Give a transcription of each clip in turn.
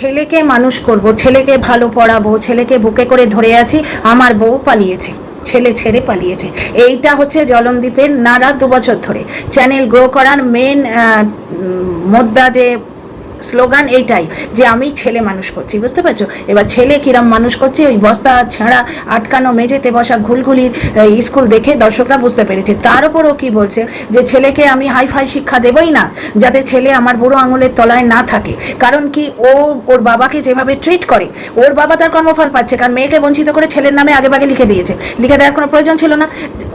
ছেলেকে মানুষ করব, ছেলেকে ভালো পড়াবো, ছেলেকে বুকে করে ধরে আছি, আমার বউ পালিয়েছে, ছেলে ছেড়ে পালিয়েছে। এইটা হচ্ছে জলনদ্বীপের নারা দু বছর ধরে। চ্যানেল গ্রো করার মেন মোদ্দা যে স্লোগান এইটাই যে আমি ছেলে মানুষ করছি, বুঝতে পারছ? এবার ছেলে কিরম মানুষ করছে, ওই বস্তা ছাড়া আটকানো মেঝেতে বসা ঘুলঘুলির স্কুল দেখে দর্শকরা বুঝতে পেরেছে। তার উপরও কি বলছে যে ছেলেকে আমি হাই ফাই শিক্ষা দেবই না, যাতে ছেলে আমার বুড়ো আঙুলের তলায় না থাকে। কারণ কি ও, ওর বাবাকে যেভাবে ট্রিট করে, ওর বাবা তার কর্মফল পাচ্ছে, কারণ মেয়েকে বঞ্চিত করে ছেলের নামে আগে বাগে লিখে দিয়েছে। লিখে দেওয়ার কোনো প্রয়োজন ছিল না।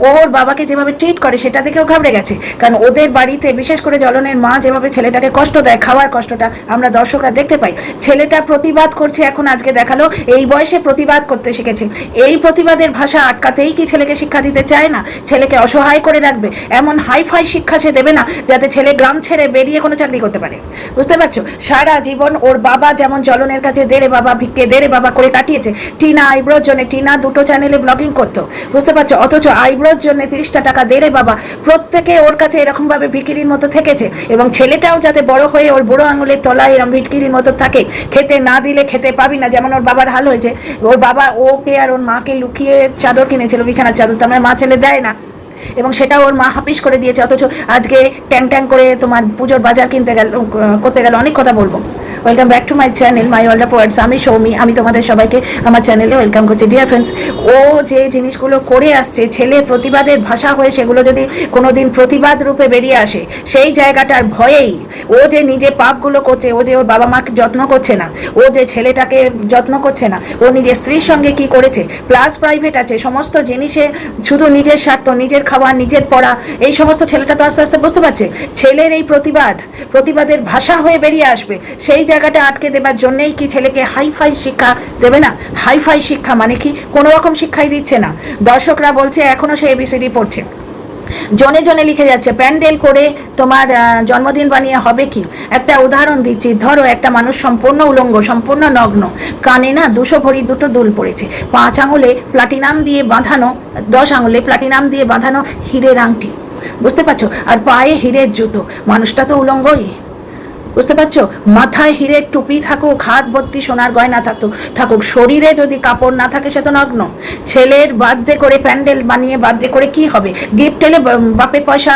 ওর বাবাকে যেভাবে ট্রিট করে, সেটা দেখেও ঘাবড়ে গেছে। কারণ ওদের বাড়িতে বিশেষ করে জলনের মা যেভাবে ছেলেটাকে কষ্ট দেয়, খাওয়ার কষ্টটা আমরা দর্শকরা দেখতে পাই। ছেলেটা প্রতিবাদ করছে, এখন আজকে দেখাল, এই বয়সে প্রতিবাদ করতে শিখেছে। এই প্রতিবাদের ভাষা আটকাতেই কি ছেলেকে শিক্ষা দিতে চায় না? ছেলেকে অসহায় করে রাখবে? এমন হাই ফাই শিক্ষা সে দেবে না, যাতে ছেলে গ্রাম ছেড়ে বেরিয়ে কোনো চাকরি করতে পারে। বুঝতে পারছ? সারা জীবন ওর বাবা যেমন জলনের কাছে দেরে বাবা, ভিক্ষে দেরে বাবা করে কাটিয়েছে, টিনা আইব্রোর জন্য টিনা দুটো চ্যানেলে ব্লগিং করতো। বুঝতে পারছ? অথচ আইব্রোর জন্য তিরিশটা টাকা দেরে বাবা প্রত্যেকে ওর কাছে এরকমভাবে ভিকিরির মতো থেকেছে এবং ছেলেটাও যাতে বড় হয়ে ওর বুড়ো আঙুলের তলায় এরম ভিটকিরির মতো থাকে। খেতে না দিলে খেতে পাবি না, যেমন ওর বাবার হাল হয়েছে। ওর বাবা, ওকে আর ওর মাকে লুকিয়ে চাদর কিনেছিল, বিছানার চাদর তার মানে মা ছেলে দেয় না। এবং সেটা ওর মা হাপিস করে দিয়েছে, অথচ আজকে ট্যাং ট্যাং করে তোমার পুজোর বাজার কিনতে গেল, করতে গেল, অনেক কথা বলব। Welcome back to my channel my world পোয়ার্ডস আমি সৌমি, আমি তোমাদের সবাইকে আমার চ্যানেলে ওয়েলকাম করছি। ডিয়ার ফ্রেন্ডস ও যে জিনিসগুলো করে আসছে, ছেলের প্রতিবাদের ভাষা হয়ে সেগুলো যদি কোনোদিন প্রতিবাদ রূপে বেরিয়ে আসে, সেই জায়গাটার ভয়েই ও যে নিজে পাপগুলো করছে, ও যে ওর বাবা মাকে যত্ন করছে না, ও যে ছেলেটাকে যত্ন করছে না, ও নিজের স্ত্রীর সঙ্গে কি করেছে প্লাস প্রাইভেট আছে, সমস্ত জিনিসে শুধু নিজের স্বার্থ, নিজের খাওয়া, নিজের পড়া, এই সমস্ত ছেলেটা তো আস্তে আস্তে বুঝতে পারছে, ছেলের এই প্রতিবাদ, প্রতিবাদের ভাষা হয়ে বেরিয়ে আসবে, সেই জায়গাটা আটকে দেবার জন্যেই কি ছেলেকে হাইফাই শিক্ষা দেবে না? হাইফাই শিক্ষা মানে কি? কোনো রকম শিক্ষাই দিচ্ছে না। দর্শকরা বলছে, এখনও সে এবিসিডি পড়ছে। জনে জনে লিখে যাচ্ছে, প্যান্ডেল করে তোমার জন্মদিন বানিয়ে হবে কি? একটা উদাহরণ দিচ্ছি, ধরো একটা মানুষ সম্পূর্ণ উলঙ্গ, সম্পূর্ণ নগ্ন, কানে না দুশো ভরি দুটো দুল পড়েছে। পাঁচ আঙুলে প্লাটিনাম দিয়ে বাঁধানো, দশ আঙুলে প্লাটিনাম দিয়ে বাঁধানো হীরের আংটি। বুঝতে পারছ? আর পায়ে হীরের জুতো। মানুষটা তো উলঙ্গই। বুঝতে পারছ? মাথায় হিরের টুপি থাকুক, হাত ভর্তি সোনার গয়না থাকুক থাকুক, শরীরে যদি কাপড় না থাকে সে তো নগ্ন। ছেলের বার্থডে করে প্যান্ডেল বানিয়ে বার্থডে করে কি হবে? গিফট এলে বাপের পয়সা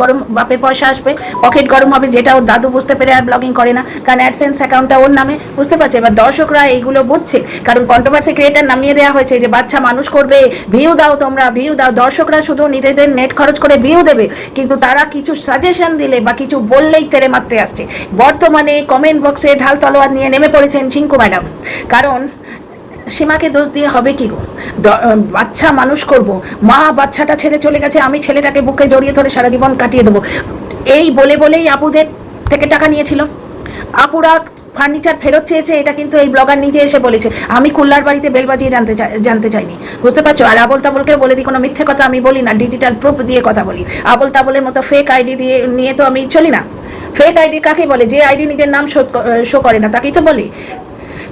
গরম, বাপের পয়সা আসবে, পকেট গরম হবে, যেটা ওর দাদু বুঝতে পেরে আর ব্লগিং করে না। কারণ অ্যাডসেন্স অ্যাকাউন্টটা ওর নামে, বুঝতে পারছে? এবার দর্শকরা এইগুলো বুঝছে। কারণ কন্ট্রোভার্সি ক্রিয়েটার নামিয়ে দেওয়া হয়েছে যে, বাচ্চা মানুষ করবে ভিউ দাও তোমরা ভিউ দাও। দর্শকরা শুধু নিজেদের নেট খরচ করে ভিউ দেবে, কিন্তু তারা কিছু সাজেশন দিলে বা কিছু বললেই তেরে মারতে আসছে। বর্তমানে কমেন্ট বক্সে ঢাল তলোয়ার নিয়ে নেমে পড়েছেন ঝিঙ্কু ম্যাডাম কারণ সীমাকে দোষ দিয়ে হবে কি গো? বাচ্চা মানুষ করব। মা বাচ্চাটা ছেড়ে চলে গেছে, আমি ছেলেটাকে বুকে জড়িয়ে ধরে সারা জীবন কাটিয়ে দেবো। এই বলে বলেই আপুদের থেকে টাকা নিয়েছিল। আপুরা ফার্নিচার ফেরত চেয়েছে, এটা কিন্তু এই ব্লগার নিজে এসে বলেছে। আমি কুল্লার বাড়িতে বেল বাজিয়ে জানতে চাই, জানতে চাইনি। বুঝতে পারছ? আর আবল তাবলকে বলে দিই, কোনো মিথ্যে কথা আমি বলি না ডিজিটাল প্রুফ দিয়ে কথা বলি। আবল তাবলের মতো ফেক আইডি দিয়ে, নিয়ে তো আমি চলি না। ফেক আইডি কাকে বলে? যে আইডি নিজের নাম শো করে না, তাকেই তো বলি।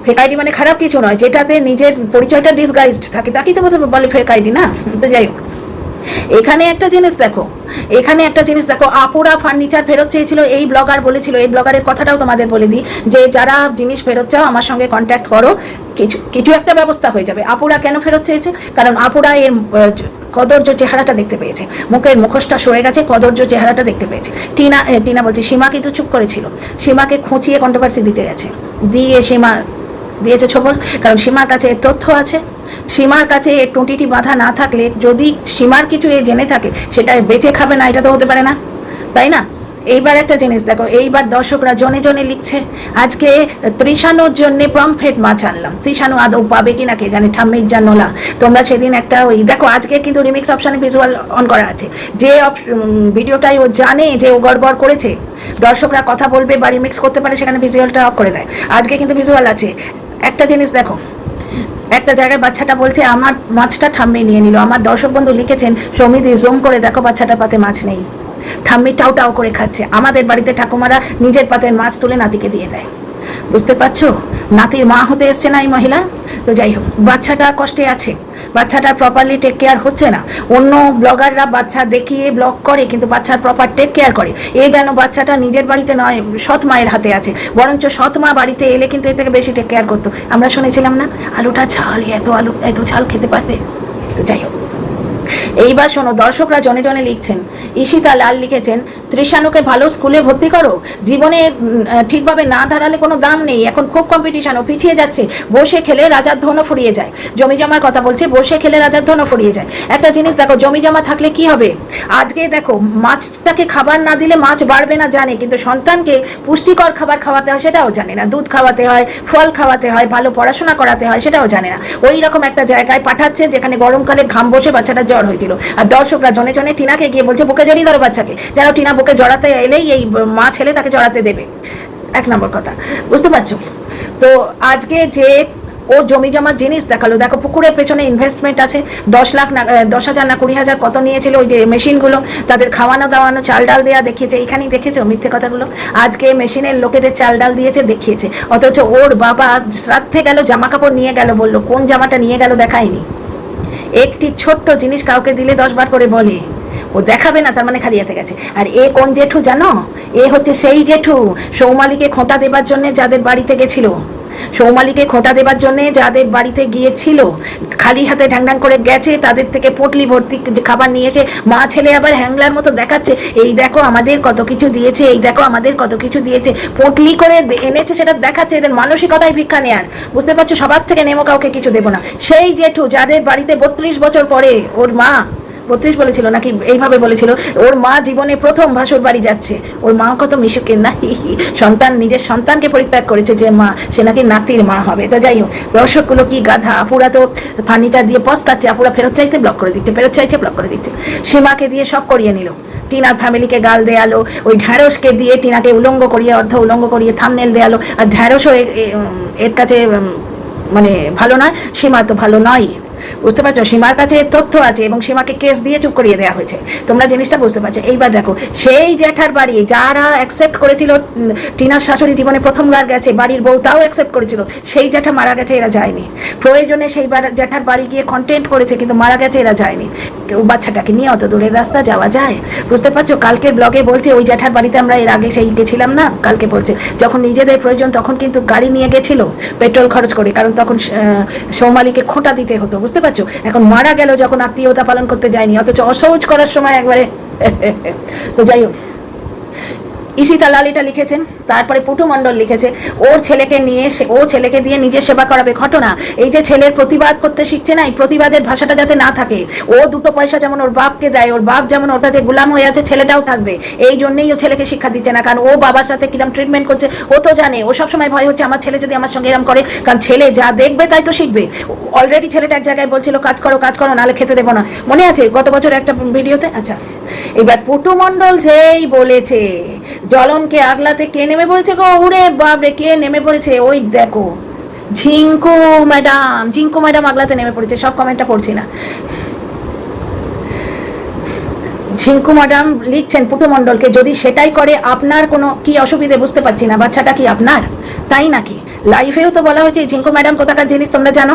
ফেক আইডি মানে খারাপ কিছু নয়, যেটাতে নিজের পরিচয়টা ডিসগাইজড থাকে, তাকেই তো বলে ফেক আইডি না? তো যাই হোক। এখানে একটা জিনিস দেখো, এখানে একটা জিনিস দেখো, আপুরা ফার্নিচার ফেরত চেয়েছিল, এই ব্লগার বলেছিল, এই ব্লগারের কথাটাও তোমাদের বলে দিই, যে যারা জিনিস ফেরত চাও, আমার সঙ্গে কন্ট্যাক্ট করো, কিছু কিছু একটা ব্যবস্থা হয়ে যাবে। আপুরা কেন ফেরত চেয়েছে? কারণ আপুরা এর কদর্য চেহারাটা দেখতে পেয়েছে। মুখের মুখোশটা সরে গেছে, কদর্য চেহারাটা দেখতে পেয়েছে। টিনা টিনা বলছে, সীমা কিন্তু চুপ করেছিল। সীমাকে খুঁচিয়ে কন্ট্রোভার্সি দিতে গেছে। দিয়ে সীমা, দিয়েছে ছবল, কারণ সীমার কাছে তথ্য আছে। সীমার কাছে এর টুঁটিটি বাঁধা না থাকলে যদি সীমার কিছু এ জেনে থাকে সেটা বেঁচে খাবে না, এটা তো হতে পারে না। তাই না? এইবার একটা জিনিস দেখো, এইবার দর্শকরা জনে জনে লিখছে, আজকে ত্রিশানুর জন্য পমফ্রেট মাছ আনলাম। ত্রিশানু আদৌ পাবে কিনা কে জানে? ঠাম্মির জানোলা তোমরা সেদিন একটা ওই, দেখো, আজকে কিন্তু রিমিক্স অপশানে ভিজুয়াল অন করা আছে। যে ভিডিওটাই ও জানে যে ও গড়বড় করেছে, দর্শকরা কথা বলবে বা রিমিক্স করতে পারে, সেখানে ভিজুয়ালটা অফ করে দেয়। আজকে কিন্তু ভিজুয়াল আছে। একটা জিনিস দেখো একটা জায়গায় বাচ্চাটা বলছে, আমার মাছটা ঠাম্মি নিয়ে নিল। আমার দর্শক বন্ধু লিখেছেন সমিতি জুম করে দেখো বাচ্চাটা পাতে মাছ নেই। ঠাম্মি টাও টাও করে খাচ্ছে। আমাদের বাড়িতে ঠাকুমারা নিজের পাতের মাছ তুলে নাতিকে দিয়ে দেয়। বুঝতে পারছ? নাতির মা হতে এসছে না এই মহিলা? তো যাই হোক, বাচ্চাটা কষ্টে আছে। বাচ্চাটার প্রপারলি টেক কেয়ার হচ্ছে না। অন্য ব্লগাররা বাচ্চা দেখিয়ে ব্লগ করে, কিন্তু বাচ্চার প্রপার টেক কেয়ার করে। এ যেন বাচ্চাটা নিজের বাড়িতে নয়, সৎ মায়ের হাতে আছে। বরঞ্চ সৎ মা বাড়িতে এলে কিন্তু এর থেকে বেশি টেক কেয়ার করতো। আমরা শুনেছিলাম না, আলুটা ঝাল, এত আলু, এত ঝাল খেতে পারবে? তো যাই হোক। এইবার শোনো, দর্শকরা জনে জনে লিখছেন, ঈশিতা লাল লিখেছেন ত্রিশানুকে ভালো স্কুলে ভর্তি করো, জীবনে ঠিকভাবে না দাঁড়ালে কোনো দাম নেই, এখন খুব কম্পিটিশন ও পিছিয়ে যাচ্ছে, বসে খেলে রাজার ধনও ফুরিয়ে যায়, জমি জমার কথা বলছে, বসে খেলে রাজার ধনও ফুরিয়ে যায়। একটা জিনিস দেখো, জমি জমা থাকলে কি হবে? আজকে দেখো, মাছটাকে খাবার না দিলে মাছ বাড়বে না জানে, কিন্তু সন্তানকে পুষ্টিকর খাবার খাওয়াতে হয় সেটাও জানে না, দুধ খাওয়াতে হয়, ফল খাওয়াতে হয়, ভালো পড়াশোনা করাতে হয় সেটাও জানে না। ওই রকম একটা জায়গায় পাঠাচ্ছে, যেখানে গরমকালে ঘাম বসে বাচ্চাটা জ্বর হয়েছিল। আর দর্শকরা জনে জনে টিনাকে গিয়ে বলছে, বুকে জড়িয়ে ধরো বাচ্চাকে। যেন টিনা বুকে জড়াতে এলেই এই মা ছেলে তাকে জড়াতে দেবে। এক নম্বর কথা। বুঝতে পারছ? তো আজকে যে ও জমি জমার জিনিস দেখাল, দেখো পুকুরের পেছনে ইনভেস্টমেন্ট আছে। দশ লাখ না দশ হাজার না কুড়ি হাজার কত নিয়েছিল ওই যে মেশিনগুলো? তাদের খাওয়ানো দাওয়ানো, চাল ডাল দেওয়া দেখিয়েছে। এখানেই দেখেছ মিথ্যে কথাগুলো? আজকে মেশিনের লোকেদের চাল ডাল দিয়েছে, দেখিয়েছে। অথচ ওর বাবা শ্রাদ্ধে গেল জামা কাপড় নিয়ে গেল বলল। কোন জামাটা নিয়ে গেল দেখায়নি? একটি ছোট্ট জিনিস কাউকে দিলে দশবার করে বলে। ও দেখাবে না, তার মানে খালি হাতে গেছে। আর এ কোন জেঠু জানো? এ হচ্ছে সেই জেঠু, সৌমালিকে খোঁটা দেবার জন্য যাদের বাড়িতে গেছিল। সৌমালিকে খোঁটা দেবার জন্য যাদের বাড়িতে গিয়েছিল, খালি হাতে ঢ্যাং করে গেছে, তাদের থেকে পটলি ভর্তি খাবার নিয়ে এসে মা ছেলে আবার হ্যাংলার মতো দেখাচ্ছে, এই দেখো আমাদের কত কিছু দিয়েছে, এই দেখো আমাদের কত কিছু দিয়েছে, পটলি করে এনেছে সেটা দেখাচ্ছে, এদের মানসিকতায় ভিক্ষা নেয়ার। বুঝতে পারছ? সবার থেকে নেমো, কাউকে কিছু দেবো না। সেই জেঠু, যাদের বাড়িতে বত্রিশ বছর পরে ওর মা বত্রিশ বলেছিল নাকি এইভাবে বলেছিল, ওর মা জীবনে প্রথম ভাসুর বাড়ি যাচ্ছে। ওর মা কত মিশুকের না সন্তান, নিজের সন্তানকে পরিত্যাগ করেছে যে মা, সে নাকি নাতির মা হবে। তো যাই হোক, দর্শকগুলো কি গাধা, আপুরা তো ফার্নিচার দিয়ে পস্তাচ্ছে, আপুরা ফেরত চাইতে ব্লক করে দিচ্ছে, ফেরত চাইছে ব্লক করে দিচ্ছে। সীমাকে দিয়ে সব করিয়ে নিল। টিনার ফ্যামিলিকে গাল দেয়ালো, ওই ঢ্যাঁড়সকে দিয়ে টিনাকে উলঙ্গ করিয়ে, অর্ধ উলঙ্গ করিয়ে থামনেল দেয়ালো। আর ঢ্যাঁড়সও এর কাছে মানে ভালো নয়, সীমা তো ভালো নয় বুঝতে পারছ? সীমার কাছে তথ্য আছে এবং সীমাকে কেস দিয়ে চুপ করিয়ে দেওয়া হয়েছে। তোমরা জিনিসটা বুঝতে পারছ। এইবার দেখো, সেই জ্যাঠার বাড়ি যারা অ্যাকসেপ্ট করেছিল টিনার শাশুড়ি জীবনে প্রথমবার গেছে, বাড়ির বউ তাও অ্যাকসেপ্ট করেছিল, সেই জ্যাঠা মারা গেছে, এরা যায়নি। প্রয়োজনে সেই জ্যাঠার বাড়ি গিয়ে কন্টেন্ট করেছে, কিন্তু মারা গেছে, এরা যায়নি। বাচ্চাটাকে নিয়ে অত দূরের রাস্তা যাওয়া যায়? বুঝতে পারছ? কালকের ব্লগে বলছে, ওই জ্যাঠার বাড়িতে আমরা এর আগে সেই গেছিলাম না? কালকে বলছে, যখন নিজেদের প্রয়োজন তখন কিন্তু গাড়ি নিয়ে গেছিল, পেট্রোল খরচ করে, কারণ তখন সৌমালিকে খোঁটা দিতে হতো বুঝতে পারছ? এখন মারা গেল যখন আত্মীয়তা পালন করতে যায়নি, অথচ অসহজ করার সময় একবারে। তো যাই হোক। ইসিতা লাল এটা লিখেছেন, তারপরে পুটু মণ্ডল লিখেছে, ওর ছেলেকে নিয়ে ও ছেলেকে দিয়ে নিজের সেবা করাবে ঘটনা। এই যে ছেলের প্রতিবাদ করতে শিখছে না, এই প্রতিবাদের ভাষাটা যাতে না থাকে। ও দুটো পয়সা যেমন ওর বাপকে দেয়, ওর বাপ যেমন ওটা যে গুলাম হয়ে আছে, ছেলেটাও থাকবে। এই জন্যেই ও ছেলেকে শিক্ষা দিচ্ছে না, কারণ ও বাবার সাথে কিরম ট্রিটমেন্ট করছে, ও তো জানে। ও সবসময় ভয় হচ্ছে, আমার ছেলে যদি আমার সঙ্গে এরম করে, কারণ ছেলে যা দেখবে তাই তো শিখবে। অলরেডি ছেলেটা এক জায়গায় বলছিল, কাজ করো কাজ করো, নাহলে খেতে দেবো না। মনে আছে গত বছর একটা ভিডিওতে? আচ্ছা। এবার পুটু মণ্ডল যেই বলেছে জলনকে আগলাতে কে নেমে পড়েছে গো? উড়ে বাবরে কে নেমে পড়েছে? ওই দেখো। ঝিঙ্কু ম্যাডাম ঝিঙ্কু ম্যাডাম আগলাতে নেমে পড়েছে, সব কমেন্টটা পড়ছি না। ঝিঙ্কু ম্যাডাম লিখছেন পুটু মণ্ডলকে যদি সেটাই করে, আপনার কোনো কি অসুবিধে বুঝতে পারছি না? বাচ্চাটা কি আপনার? তাই নাকি? লাইভেও তো বলা হয়েছে ঝিঙ্কু ম্যাডাম, কোথাকার জিনিস তোমরা জানো?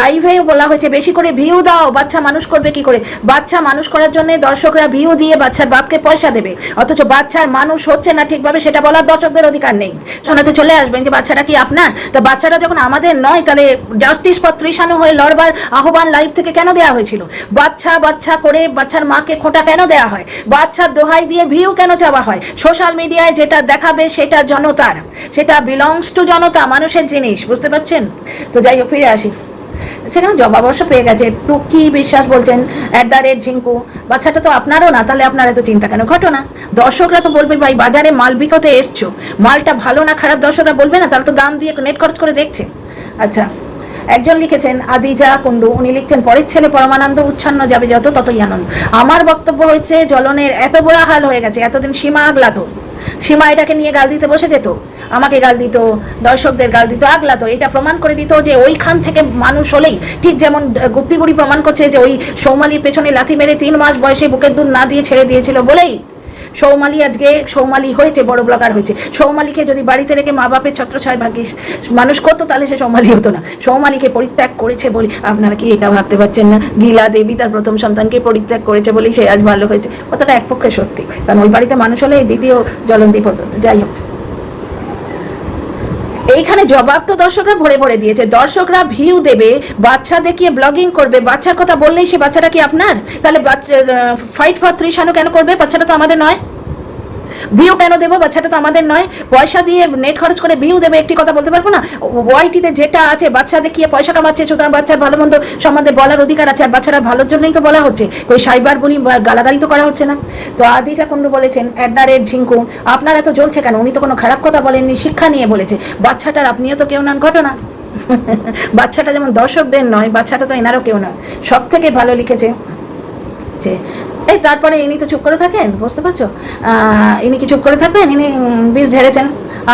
লাইভেও বলা হয়েছে, বেশি করে ভিউ দাও, বাচ্চা মানুষ করবে কি করে? বাচ্চা মানুষ করার জন্য দর্শকরা ভিউ দিয়ে বাচ্চার বাপকে পয়সা দেবে, অথচ বাচ্চার মানুষ হচ্ছে না ঠিকভাবে, সেটা বলার দর্শকদের অধিকার নেই। শোনাতে চলে আসবেন যে বাচ্চাটা কি আপনার? তা বাচ্চাটা যখন আমাদের নয়, তাহলে জাস্টিস ফর ত্রিশানু হয়ে লড়বার আহ্বান লাইভ থেকে কেন দেওয়া হয়েছিল? বাচ্চা বাচ্চা করে বাচ্চার মাকে খোঁটা কেন দেওয়া হয়? বাচ্চার দোহাই দিয়ে ভিউ কেন চাওয়া হয়? সোশ্যাল মিডিয়ায় যেটা দেখাবে, সেটা জনতার, সেটা বিলংস টু জনতা। মানুষের জিনিস, বুঝতে পারছেন? তো যাই হোক, ফিরে আসি। সেখানে জবাব অবশ্য পেয়ে গেছে। টুকি বিশ্বাস বলছেন অ্যাট দ্য রেট ঝিঙ্কু, বাচ্চাটা তো আপনারও না, তাহলে আপনার এত চিন্তা কেন? ঘটনা দর্শকরা তো বলবে, ভাই, বাজারে মাল বিকতে এসছো। মালটা ভালো না, খারাপ দর্শকরা বলবে না তারা তো দাম দিয়ে নেট খরচ করে দেখছে। আচ্ছা একজন লিখেছেন, আদিজা কুন্ডু উনি লিখছেন, পরের ছেলে পরমানন্দ, উচ্ছন্ন যাবে যত ততই আনন্দ। আমার বক্তব্য হচ্ছে জলনের এত বড় হাল হয়ে গেছে, এতদিন সীমা আগলাতো সীমা এটাকে নিয়ে গাল দিতে বসে যেত, আমাকে গাল দিত, দর্শকদের গাল দিত আগলাতো এটা প্রমাণ করে দিত যে ওইখান থেকে মানুষ হলেই ঠিক যেমন গুপ্তিগুড়ি প্রমাণ করছে যে ওই সৌমালির পেছনে লাথি মেরে তিন মাস বয়সে বুকের দুধ না দিয়ে ছেড়ে দিয়েছিল বলেই সৌমালি আজকে সৌমালি হয়েছে, বড় ব্লগার হয়েছে। সৌমালিকে যদি বাড়িতে রেখে মা বাপের ছত্রছায় ভাগ্যে মানুষ করতো, তাহলে সে সৌমালি হতো না। সৌমালিকে পরিত্যাগ করেছে বলি আপনারা কি এটা ভাবতে পারছেন না? গীলা দেবী তার প্রথম সন্তানকে পরিত্যাগ করেছে বলেই সে আজ ভালো হয়েছে। কথাটা এক পক্ষে সত্যি। কারণ ওই বাড়িতে মানুষ হলে এই দ্বিতীয় জ্বলনদীপ হতো। যাই হোক। এইখানে জবাব তো দর্শকরা ভরে ভরে দিয়েছে। দর্শকরা ভিউ দেবে, বাচ্চা দেখিয়ে ব্লগিং করবে। বাচ্চার কথা বললেই সে বাচ্চাটা কি আপনার? তাহলে ফাইট ফর থ্রি ত্রিশানু কেন করবে? বাচ্চাটা তো আমাদের নয়। ভিউ কেন দেবো? বাচ্চাটা তো আমাদের নয়। পয়সা দিয়ে নেট খরচ করে ভিউ দেবে, একটি কথা বলতে পারব না? ওয়াইটিতে যেটা আছে বাচ্চা দেখিয়ে পয়সা কামাচ্ছে? সুতরাং বাচ্চার ভালো মন্দ সম্বন্ধে বলার অধিকার আছে, আর বাচ্চারা ভালোর জন্যই তো বলা হচ্ছে। ওই সাইবার বলি গালাগালি তো করা হচ্ছে না। তো আদিটা কুণ্ডু বলেছেন অ্যাট দ্য রেট ঝিঙ্কু, আপনার এত জ্বলছে কেন? উনি তো কোনো খারাপ কথা বলেননি, শিক্ষা নিয়ে বলেছে। বাচ্চাটার আপনিও তো কেউ নান, ঘটনা। বাচ্চাটা যেমন দর্শকদের নয়, বাচ্চাটা তো এনারও কেউ নয়। সব থেকে ভালো লিখেছে এই, তারপরে ইনি তো চুপ করে থাকেন, বুঝতে পারছ? ইনি কি চুপ করে থাকবেন? ইনি বীজ ঝেড়েছেন।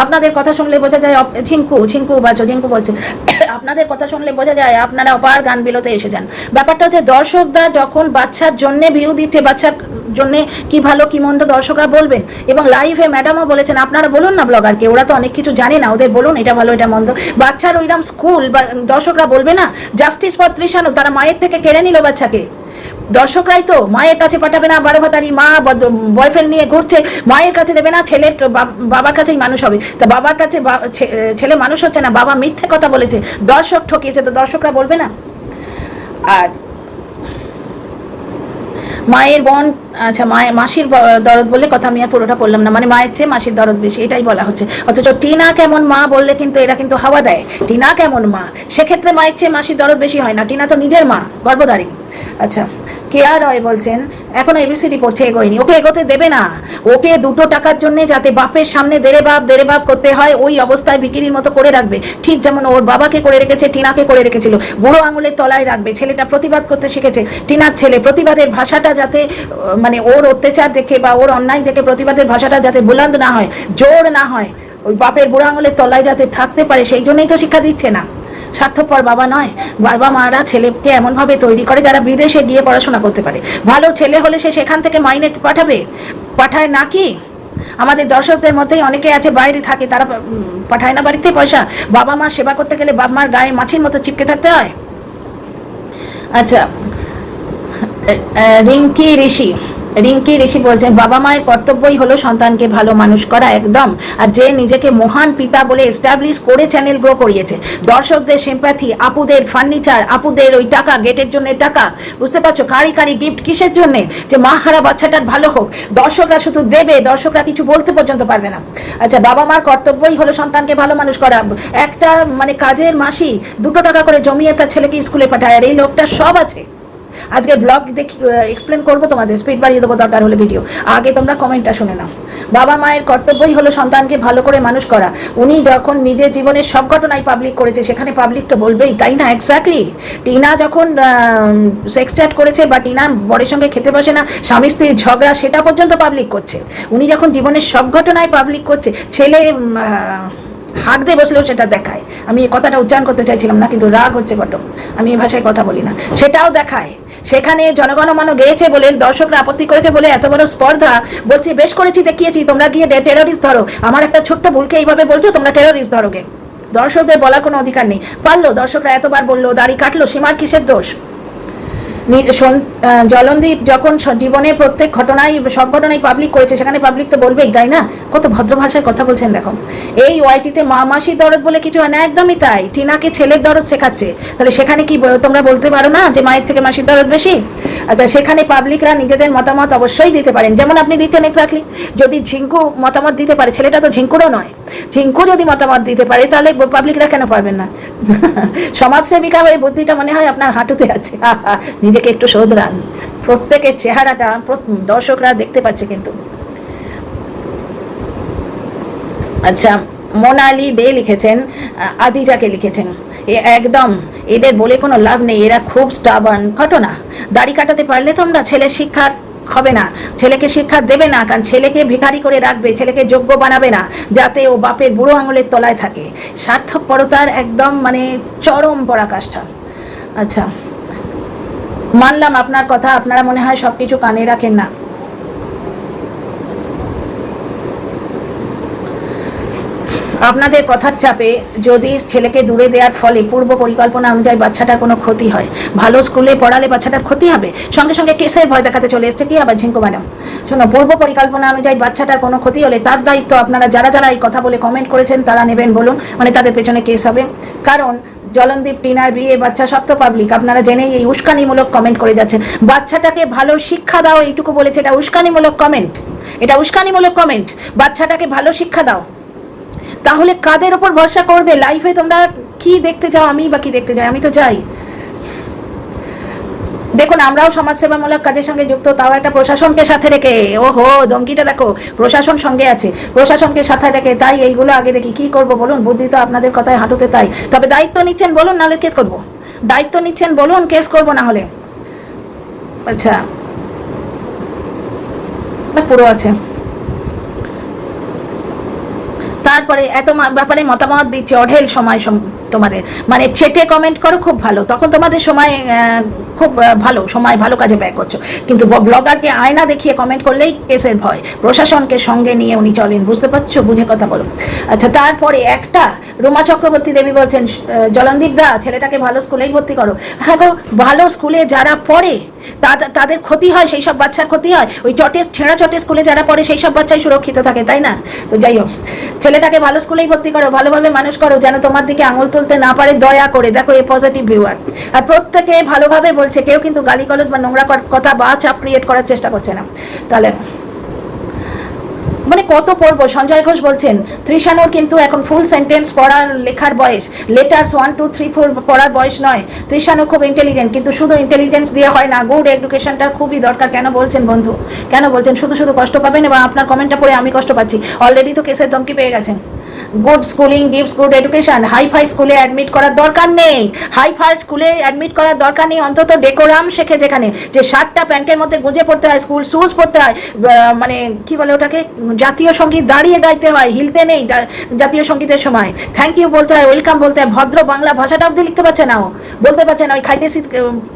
আপনাদের কথা শুনলে বোঝা যায় ঝিঙ্কু ঝিঙ্কু বাছো ঝিঙ্কু বলছে, আপনাদের কথা শুনলে বোঝা যায় আপনারা অপার গান বিলোতে এসে যান ব্যাপারটা হচ্ছে দর্শকরা যখন বাচ্চার জন্য ভিউ দিচ্ছে, বাচ্চার জন্য কি ভালো, কি মন্দ দর্শকরা বলবেন, এবং লাইভে ম্যাডামও বলেছেন, আপনারা বলুন না ব্লগারকে ওরা তো অনেক কিছু জানে না, ওদের বলুন এটা ভালো, এটা মন্দ। বাচ্চার ওইরকম স্কুল বা দর্শকরা বলবে না জাস্টিস ফর ত্রিশানু, তারা মায়ের থেকে কেড়ে নিল বাচ্চাকে। দর্শকরাই তো মায়ের কাছে পাঠাবে না বারো ভাতারি মা বয়ফ্রেন্ড নিয়ে ঘুরছে, মায়ের কাছে দেবে না, ছেলের বাবার কাছেই মানুষ হবে। তা বাবার কাছে ছেলে মানুষ হচ্ছে না, বাবা মিথ্যে কথা বলেছে, দর্শক ঠকিয়েছে, তো দর্শকরা বলবে না? আর মায়ের বোন আচ্ছা মায়ের মাসির দরদ বলে কথা আমি আর পুরোটা বললাম না মানে মায়ের চেয়ে মাসির দরদ বেশি, এটাই বলা হচ্ছে। অথচ টিনা কেমন মা বললে কিন্তু এরা কিন্তু হাওয়া দেয়। টিনা কেমন মা? সেক্ষেত্রে মায়ের চেয়ে মাসির দরদ বেশি হয় না, টিনা তো নিজের মা, গর্ভধারী। আচ্ছা কেয়া রয় বলছেন, এখনও এবিসিডি পড়ছে এগোয়নি। ওকে এগোতে দেবে না। ওকে দুটো টাকার জন্য যাতে বাপের সামনে দেরে বাপ দেরে বাপ করতে হয়, ওই অবস্থায় বিক্রির মতো করে রাখবে। ঠিক যেমন ওর বাবাকে করে রেখেছে, টিনাকে করে রেখেছিল। বুড়ো আঙুলের তলায় রাখবে। ছেলেটা প্রতিবাদ করতে শিখেছে। টিনার ছেলে, প্রতিবাদের ভাষাটা যাতে মানে ওর অত্যাচার দেখে বা ওর অন্যায় দেখে প্রতিবাদের ভাষাটা যাতে বুলন্দ না হয়, জোর না হয়, ওই বাপের বুড়ো আঙুলের তলায় যাতে থাকতে পারে, সেই জন্যই তো শিক্ষা দিচ্ছে না। স্বার্থপর বাবা নয়। বাবা, মারা ছেলেকে এমনভাবে তৈরি করে যারা বিদেশে গিয়ে পড়াশোনা করতে পারে। ভালো ছেলে হলে সে সেখান থেকে মাইনে পাঠাবে? পাঠায় নাকি আমাদের দর্শকদের মধ্যেই অনেকে আছে, বাইরে থাকে, তারা পাঠায় না বাড়িতে পয়সা? বাবা মা সেবা করতে গেলে বাবা মার গায়ে মাছির মতো চিপকে থাকতে হয়? আচ্ছা রিঙ্কি ঋষি রিঙ্কি ঋষি বলছেন, বাবা মায়ের কর্তব্যই হলো সন্তানকে ভালো মানুষ করা, একদম। আর যে নিজেকে মহান পিতা বলে এস্টাবলিশ করে চ্যানেল গ্রো করিয়েছে। দর্শকদের সিম্প্যাথি আপুদের ফার্নিচার আপুদের ওই টাকা গেটের জন্য টাকা। বুঝতে পারছ? কারি কারি গিফট কিসের জন্য? যে মা হারা বাচ্চাটার ভালো হোক। দর্শকরা শুধু দেবে, দর্শকরা কিছু বলতে পর্যন্ত পারবে না। আচ্ছা বাবা মার কর্তব্যই হলো সন্তানকে ভালো মানুষ করা। একটা মানে কাজের মাসি দুটো টাকা করে জমিয়ে তার ছেলেকে স্কুলে পাঠায়, আর এই লোকটা সব আছে। আজকে ব্লগ দেখি এক্সপ্লেন করব তোমাদের স্পিড বাড়িয়ে দেবো দরকার হলে ভিডিও আগে তোমরা কমেন্টটা শুনে নাও। বাবা মায়ের কর্তব্যই হলো সন্তানকে ভালো করে মানুষ করা। উনি যখন নিজের জীবনের সব ঘটনাই পাবলিক করেছে, সেখানে পাবলিক তো বলবেই, তাই না? এক্স্যাক্টলি টিনা যখন সেক্স চ্যাট করেছে বা টিনা বরের সঙ্গে খেতে বসে না, স্বামী স্ত্রীর ঝগড়া, সেটা পর্যন্ত পাবলিক করছে। উনি যখন জীবনের সব ঘটনায় পাবলিক করছে, ছেলে হাঁক দিয়ে বসলেও সেটা দেখায়। আমি এই কথাটা উচ্চারণ করতে চাইছিলাম না, কিন্তু রাগ হচ্ছে বট্ট আমি এই ভাষায় কথা বলি না। সেটাও দেখায়। সেখানে জনগণমান গেয়েছে বলে, দর্শকরা আপত্তি করেছে বলে এত বড় স্পর্ধা। বলছি, বেশ করেছি, দেখিয়েছি। তোমরা গিয়ে টেরোরিস্ট ধরো। আমার একটা ছোট্ট ভুলকে এইভাবে বলছো, তোমরা টেরোরিস্ট ধরোগে। দর্শকদের বলার কোনো অধিকার নেই। পারল, দর্শকরা এতবার বলল, দাড়ি কাটলো, সীমার কিসের দোষ? জলনদীপ যখন জীবনের প্রত্যেক ঘটনাই, সব ঘটনাই পাবলিক করেছে, সেখানে পাবলিক তো বলবেই, তাই না? কত ভদ্র ভাষায় কথা বলছেন দেখো। এই ওয়াইটিতে মা মাসির দরদ বলে কিছু হয় না, একদমই তাই। টিনাকে ছেলের দরদ শেখাচ্ছে। তাহলে সেখানে কি তোমরা বলতে পারো না যে মায়ের থেকে মাসির দরদ বেশি? আচ্ছা সেখানে পাবলিকরা নিজেদের মতামত অবশ্যই দিতে পারেন। যেমন আপনি দিচ্ছেন এক্স্যাক্টলি যদি ঝিঙ্কু মতামত দিতে পারে, ছেলেটা তো ঝিঙ্কুরও নয়। ঝিঙ্কু যদি মতামত দিতে পারে, তাহলে পাবলিকরা কেন পারবেন না? সমাজসেবিকা হয়ে বুদ্ধিটা মনে হয় আপনার হাঁটুতে আছে। নিজেকে একটু শোধরান। প্রত্যেকের চেহারাটা দর্শকরা দেখতে পাচ্ছে কিন্তু। আচ্ছা মোনালি দে লিখেছেন আদিজাকে লিখেছেন, এ একদম, এদের বলে কোনো লাভ নেই, এরা খুব স্টাবার্ন ঘটনা, দাড়ি কাটাতে পারলে তোমরা ছেলের শিক্ষা হবে না। ছেলেকে শিক্ষা দেবে না, কারণ ছেলেকে ভিখারি করে রাখবে, ছেলেকে যোগ্য বানাবে না, যাতে ও বাপের বুড়ো আঙুলের তলায় থাকে। স্বার্থপরতার একদম মানে চরম পরাকাষ্ঠা। আচ্ছা মানলাম আপনার কথা, আপনারা মনে হয় সব কিছু কানে রাখেন না। আপনাদের কথার চাপে যদি ছেলেকে দূরে দেওয়ার ফলে পূর্ব পরিকল্পনা অনুযায়ী বাচ্চাটার কোনো ক্ষতি হয়, ভালো স্কুলে পড়ালে বাচ্চাটার ক্ষতি হবে? সঙ্গে সঙ্গে কেসের ভয় দেখাতে চলে এসছে কি আবার ঝিঙ্কু ম্যাডাম? শোনো, পূর্ব পরিকল্পনা অনুযায়ী বাচ্চাটার কোনো ক্ষতি হলে তার দায়িত্ব আপনারা যারা যারা এই কথা বলে কমেন্ট করেছেন তারা নেবেন বলুন মানে তাদের পেছনে কেস হবে। কারণ জলনদীপ, টিনার বিয়ে, বাচ্চা সব তো পাবলিক আপনারা জেনেই এই উস্কানিমূলক কমেন্ট করে যাচ্ছেন। বাচ্চাটাকে ভালো শিক্ষা দাও, এইটুকু বলেছে, এটা উস্কানিমূলক কমেন্ট এটা উস্কানিমূলক কমেন্ট বাচ্চাটাকে ভালো শিক্ষা দাও। তাহলে কাদের ওপর ভরসা করবে? লাইফে তোমরা কি দেখতে চাও? আমি বা কি দেখতে যাই আমি তো যাই। দেখুন, আমরাও সমাজসেবামূলক কাজের সঙ্গে যুক্ত, তাও একটা প্রশাসনকে সাথে রেখে। ও হো ধমকিটা দেখো, প্রশাসন সঙ্গে আছে। প্রশাসনকে সাথে রেখে, তাই এইগুলো আগে দেখি। কি করব বলুন? বুদ্ধি তো আপনাদের কথায় হাঁটুতে তাই। তবে দায়িত্ব নিচ্ছেন বলুন, নাহলে কেস করব। দায়িত্ব নিচ্ছেন বলুন, কেস করব না হলে। আচ্ছা। পুরো আছে। তারপরে এত ব্যাপারে মতামত দিচ্ছে অঢেল সময় সম- তোমাদের। মানে চেটে কমেন্ট করো, খুব ভালো। তখন তোমাদের সময় খুব ভালো, সময় ভালো কাজে ব্যয় করছ। কিন্তু ব্লগারকে আয়না দেখিয়ে কমেন্ট করলেই কেসের ভয়। প্রশাসনকে সঙ্গে নিয়ে উনি চলেন, বুঝতে পারছ? বুঝে কথা বলো। আচ্ছা তারপরে একটা, রোমা চক্রবর্তী দেবী বলছেন জলনদীপ দা, ছেলেটাকে ভালো স্কুলেই ভর্তি করো। হ্যাঁ গো, ভালো স্কুলে যারা পড়ে তাদের ক্ষতি হয়, সেই সব বাচ্চার ক্ষতি হয়। ওই চটে, ছেঁড়া চটে স্কুলে যারা পড়ে, সেই সব বাচ্চাই সুরক্ষিত থাকে, তাই না? তো যাই হোক, ছেলেটাকে ভালো স্কুলেই ভর্তি করো, ভালোভাবে মানুষ করো, যেন তোমার দিকে আঙুল তুলতে না পারে, দয়া করে। দেখো এই পজিটিভ ভিউয়ার আর প্রত্যেকে ভালোভাবে বলছে, কেউ কিন্তু গালি গালিগালাজ বা নোংরা কথা বা চাপ ক্রিয়েট করার চেষ্টা করছে না। তাহলে মানে কত পড়ব? সঞ্জয় ঘোষ বলছেন ত্রিশানুর কিন্তু এখন ফুল সেন্টেন্স পড়ার লেখার বয়স। Letters one two three four পড়ার বয়স নয়। ত্রিশানু খুব ইন্টেলিজেন্ট কিন্তু শুধু ইন্টেলিজেন্স দিয়ে হয় না গুড এডুকেশনটা খুবই দরকার। কেন বলছেন বন্ধু? কেন বলছেন? শুধু শুধু কষ্ট পাবেন এবং আপনার কমেন্টটা পড়ে আমি কষ্ট পাচ্ছি। অলরেডি তো কেসের ধমকি পেয়ে গেছেন। Good schooling gives good education hi-fi স্কুলে অ্যাডমিট করার দরকার নেই। হাই ফাই স্কুলে অ্যাডমিট করার দরকার নেই, অন্তত ডেকোরাম শেখে যেখানে। যে শার্টটা প্যান্টের মধ্যে গুঁজে পড়তে হয় স্কুল শুজ পড়তে হয় মানে কি বলে ওটাকে? জাতীয় সংগীত দাঁড়িয়ে গাইতে হয়, হিলতে নেই জাতীয় সঙ্গীতের সময়। থ্যাংক ইউ বলতে হয় ওয়েলকাম বলতে হয়, ভদ্র বাংলা ভাষাটা অব্দি লিখতে পারছে না ও। বলতে পারছে না, ওই খাইতেছি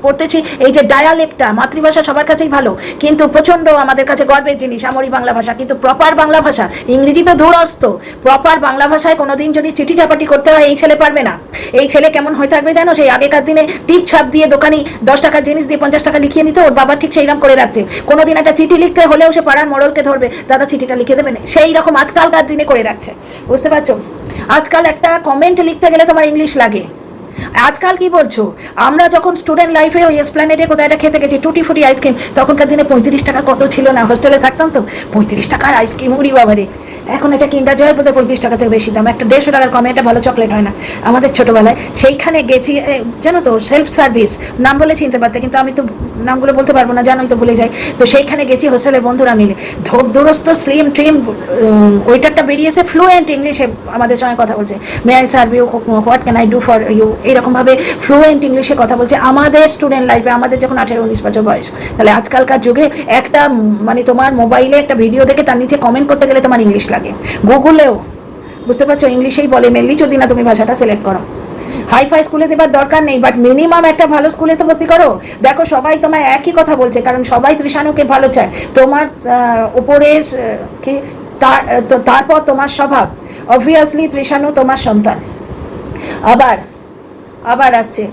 পড়তেছি। এই যে ডায়ালেক্টটা মাতৃভাষা সবার কাছেই ভালো, কিন্তু প্রচণ্ড আমাদের কাছে গর্বের জিনিস, আমরি বাংলা ভাষা। কিন্তু প্রপার বাংলা ভাষা ইংরেজি তো দূরস্থ প্রপার বাংলা ভাষায় কোনোদিন যদি চিঠি চাপাটি করতে হয়, এই ছেলে পারবে না। এই ছেলে কেমন হয়ে থাকবে জানো? সেই আগেকার দিনে টিপ ছাপ দিয়ে দোকানি দশ টাকার জিনিস দিয়ে পঞ্চাশ টাকা লিখিয়ে নিত, ওর বাবা ঠিক সেইরকম করে রাখছে। কোনোদিন একটা চিঠি লিখতে হলেও সে পাড়ার মোড়লকে ধরবে, দাদা চিঠিটা লিখে দেবেন সেই রকম আজকালকার দিনে করে রাখছে। বুঝতে পারছ? আজকাল একটা কমেন্ট লিখতে গেলে তোমার ইংলিশ লাগে। আজকাল কি বলছো? আমরা যখন স্টুডেন্ট লাইফে ওই এসপ্ল্যানেডে কোথায় একটা খেতে গেছি টুটি ফুটি আইসক্রিম তখনকার দিনে পঁয়ত্রিশ টাকা কত ছিল না? হোস্টেলে থাকতাম তো? পঁয়ত্রিশ টাকার আইসক্রিম উড়ি বাবারে। এখন এটা কিন্ডার জয়ের বোধহয় পঁয়ত্রিশ টাকা থেকে বেশি দাম? একটা দেড়শো টাকার কমে একটা ভালো চকলেট হয় না। আমাদের ছোটোবেলায় সেইখানে গেছি জানো তো সেলফ সার্ভিস নাম বলে চিনতে পারতে, কিন্তু আমি তো নামগুলো বলতে পারব না, জানোই তো ভুলে যাই। তো সেইখানে গেছি হোস্টেলের বন্ধুরা মিলে। ধোপ দুরস্ত স্লিম ট্রিম ওইটারটা বেরিয়েছে ফ্লুয়েন্ট ইংলিশে আমাদের সঙ্গে কথা বলছে। May I serve you what can I do for you এইরকমভাবে ফ্লুয়েন্ট ইংলিশে কথা বলছে। আমাদের স্টুডেন্ট লাইফে আমাদের যখন আঠেরো, উনিশ বছর বয়স, তাহলে আজকালকার যুগে একটা মানে তোমার মোবাইলে একটা ভিডিও দেখে তার নিচে কমেন্ট করতে গেলে তোমার ইংলিশ লাগে। গুগলেও, বুঝতে পারছ, ইংলিশেই বলে মেনলি যদি না তুমি ভাষাটা সিলেক্ট করো। হাই ফাই স্কুলে দেবার দরকার নেই বাট মিনিমাম একটা ভালো স্কুলে তো ভর্তি করো। দেখো, সবাই তোমায় একই কথা বলছে, কারণ সবাই তৃষাণুকে ভালো চায়। তোমার উপরের কি তারপর তোমার স্বভাব। অবভিয়াসলি তৃষাণু তোমার সন্তান। আবার আবার আসছে।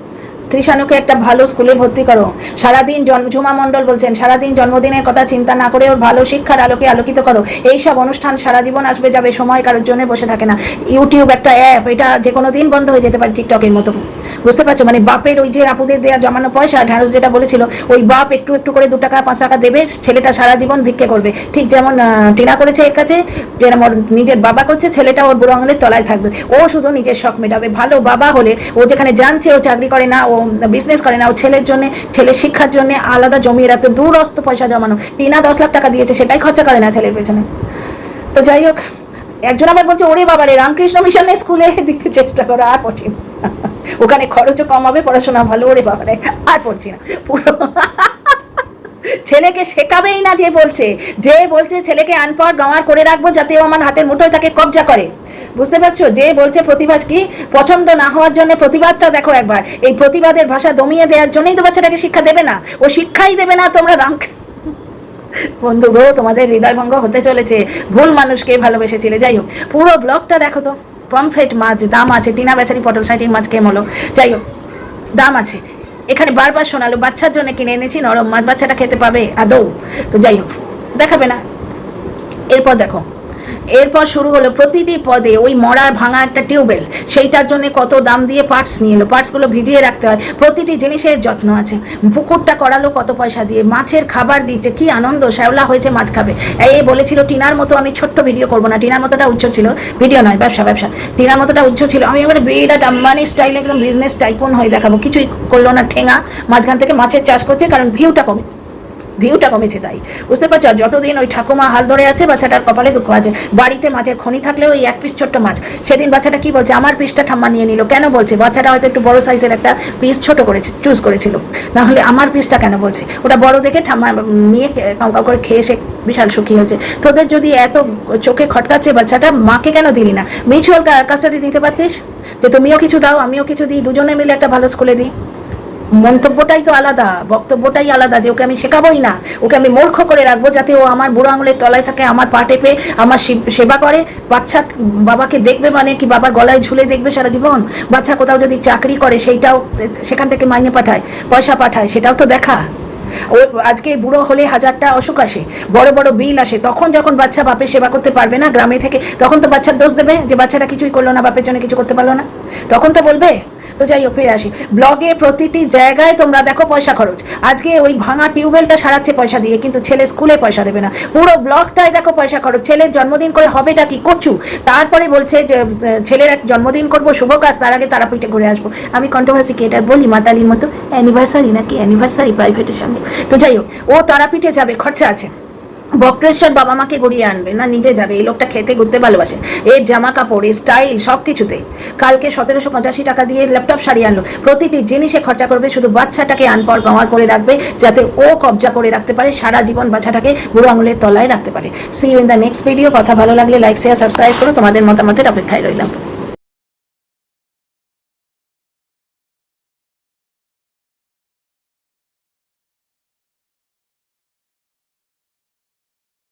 ত্রিশানুকে একটা ভালো স্কুলে ভর্তি করো। সারাদিন জন্মঝুমা মণ্ডল বলছেন, সারাদিন জন্মদিনের কথা চিন্তা না করে ওর ভালো শিক্ষার আলোকে আলোকিত করো। এইসব অনুষ্ঠান সারা জীবন আসবে যাবে সময় কারোর জন্য বসে থাকে না। ইউটিউব একটা অ্যাপ এটা যে কোনো দিন বন্ধ হয়ে যেতে পারে টিকটকের মতো। বুঝতে পারছ? মানে বাপের ওই যে আপুদের দেওয়া জমানো পয়সা, ঢ্যাঁড়স যেটা বলেছিল, ওই বাপ একটু একটু করে দু টাকা, পাঁচ টাকা দেবে, ছেলেটা সারা জীবন ভিক্ষে করবে। ঠিক যেমন টিনা করেছে এর কাছে যেরকম নিজের বাবা করছে, ছেলেটা ওর বুড়ো আঙুলের তলায় থাকবে। ও শুধু নিজের শখ মেটাবে। ভালো বাবা হলে ও যেখানে জানছে ও চাকরি করে না, ও বিজনেস করে না, ও ছেলের জন্য, ছেলের শিক্ষার জন্য আলাদা জমিয়ে রাখতে দূরস্ত পয়সা জমানো। টিনা দশ লাখ টাকা দিয়েছে, সেটাই খরচা করে না ছেলের পেছনে। তো যাই হোক, একজন আবার বলছে, ওরে বাবারে, রামকৃষ্ণ মিশনের স্কুলে দিতে চেষ্টা করো, আর পড়ছি না ওখানে খরচও কম হবে, পড়াশোনা ভালো, ওরে বাবারে, আর পড়ছি না, পুরো। ছেলেকে শেখাবেই না যে বলছে যে বলছে ছেলেকে আনপড় গাঁওয়ার করে রাখব যাতে ও আমার হাতের মুঠোয় তাকে কবজা করে। বুঝতে পারছ? যে বলছে প্রতিবাদ কি? পছন্দ না হওয়ার জন্য প্রতিবাদটা দেখো একবার, এই প্রতিবাদের ভাষা দমিয়ে দেওয়ার জন্যই তো বাচ্চাটাকে শিক্ষা দেবে না। ও শিক্ষাই দেবে না তোমরা রাম বন্ধু গো তোমাদের হৃদয়ভঙ্গ হতে চলেছে। ভুল মানুষকে ভালোবেসেছিলে, যাই হোক, পুরো ব্লগটা দেখো তো। পমফ্রেট মাছ, দাম আছে, টিনা বেচারি পটল সাইটিং মাছ কেম হলো যাই হোক, দাম আছে। এখানে বারবার শোনালো, বাচ্চার জন্য কিনে এনেছি নরম মাছ, বাচ্চাটা খেতে পাবে? আদৌ। তো যাই হোক, দেখাবে না। এরপর দেখো এরপর শুরু হলো প্রতিটি পদে ওই মরা ভাঙা একটা টিউবওয়েল। সেইটার জন্য কত দাম দিয়ে পার্টস নিয়ে এলো। পার্টসগুলো ভিজিয়ে রাখতে হয়। প্রতিটি জিনিসের যত্ন আছে। পুকুরটা করালো কত পয়সা দিয়ে। মাছের খাবার দিচ্ছে কি আনন্দ। শ্যাওলা হয়েছে, মাছ খাবে। এই বলেছিল, টিনার মতো আমি ছোট্ট ভিডিও করব না। টিনার মতোটা উচ্চ ছিল। ভিডিও নয়, ব্যবসা ব্যবসা। টিনার মতোটা উচ্চ ছিল। আমি এবারে বিরাট আম্বানি স্টাইল একদম বিজনেস টাইকুন হয়ে দেখাবো। কিছুই করল না ঠেঙা। মাঝখান থেকে মাছের চাষ করছে, কারণ ভিউটা কমেছে ভিউটা কমেছে তাই। বুঝতে পারছ? যতদিন ওই ঠাকুমা হাল ধরে আছে, বাচ্চাটার কপালে দুঃখ আছে। বাড়িতে মাছের খনি থাকলে ওই এক পিস ছোট্ট মাছ। সেদিন বাচ্চাটা কি বলছে? আমার পিসটা ঠাম্মা নিয়ে নিল। কেন বলছে? বাচ্চাটা হয়তো একটু বড় সাইজের একটা পিস ছোট করেছে চুজ করেছিল। না হলে আমার পিসটা কেন বলছে? ওটা বড় দেখে ঠাম্মা নিয়ে কাউ করে খেয়ে সে বিশাল সুখী হয়েছে। তোদের যদি এত চোখে খটকাচ্ছে বাচ্চাটা, মাকে কেন দিলি না? মিউচুয়াল কাস্টাডি দিতে পারতিস? যে তুমিও কিছু দাও, আমিও কিছু দিই, দুজনে মিলে একটা ভালো স্কুলে দিই। মন্তব্যটাই তো আলাদা, বক্তব্যটাই আলাদা যে ওকে আমি শেখাবোই না। ওকে আমি মূর্খ করে রাখব যাতে ও আমার বুড়ো আঙুলের তলায় থাকে, আমার পা টেপে, আমার সেবা করে। বাচ্চা বাবাকে দেখবে মানে কি বাবার গলায় ঝুলে দেখবে সারা জীবন? বাচ্চা কোথাও যদি চাকরি করে, সেইটাও সেখান থেকে মাইনে পাঠায়, পয়সা পাঠায়, সেটাও তো দেখা। ও আজকে বুড়ো হলে হাজারটা অসুখ আসে, বড় বড় বিল আসে, তখন যখন বাচ্চা বাপের সেবা করতে পারবে না গ্রামে থেকে, তখন তো বাচ্চার দোষ দেবে যে বাচ্চাটা কিছুই করল না, বাপের জন্য কিছু করতে পারল না। তখন তো বলবে তো যাই হোক, ফিরে আসি। ব্লগে প্রতিটি জায়গায় তোমরা দেখো পয়সা খরচ। আজকে ওই ভাঙা টিউবওয়েলটা সারাচ্ছে পয়সা দিয়ে, কিন্তু ছেলে স্কুলে পয়সা দেবে না। পুরো ব্লগটাই দেখো পয়সা খরচ। ছেলের জন্মদিন করে হবেটা কি? কচু। তারপরে বলছে ছেলের এক জন্মদিন করব, শুভ কাজ, তার আগে তারাপীঠে ঘুরে আসব। আমি কন্ট্রোভার্সি কি এটা বলি, মাতালির মতো অ্যানিভার্সারি নাকি অ্যানিভার্সারি প্রাইভেটের সঙ্গে। তো যাই হোক, ও তারাপীঠে যাবে, খরচা আছে। বক্রেশ্বর বাবা মাকে গড়িয়ে আনবে। না, নিজে যাবে। এই লোকটা খেতে ঘুরতে ভালোবাসে। এর জামা কাপড় এর স্টাইল সব কিছুতে কালকে সতেরোশো পঁচাশি টাকা দিয়ে ল্যাপটপ সারিয়ে আনলো। প্রতিটি জিনিসে খরচা করবে, শুধু বাচ্চাটাকে আনপর গমার করে রাখবে, যাতে ও কবজা করে রাখতে পারে, সারা জীবন বাচ্চাটাকে বুড়ো আঙুলের তলায় রাখতে পারে। See you in the next video কথা ভালো লাগলে লাইক শেয়ার সাবস্ক্রাইব করো। তোমাদের মতামতের অপেক্ষায় রইলাম।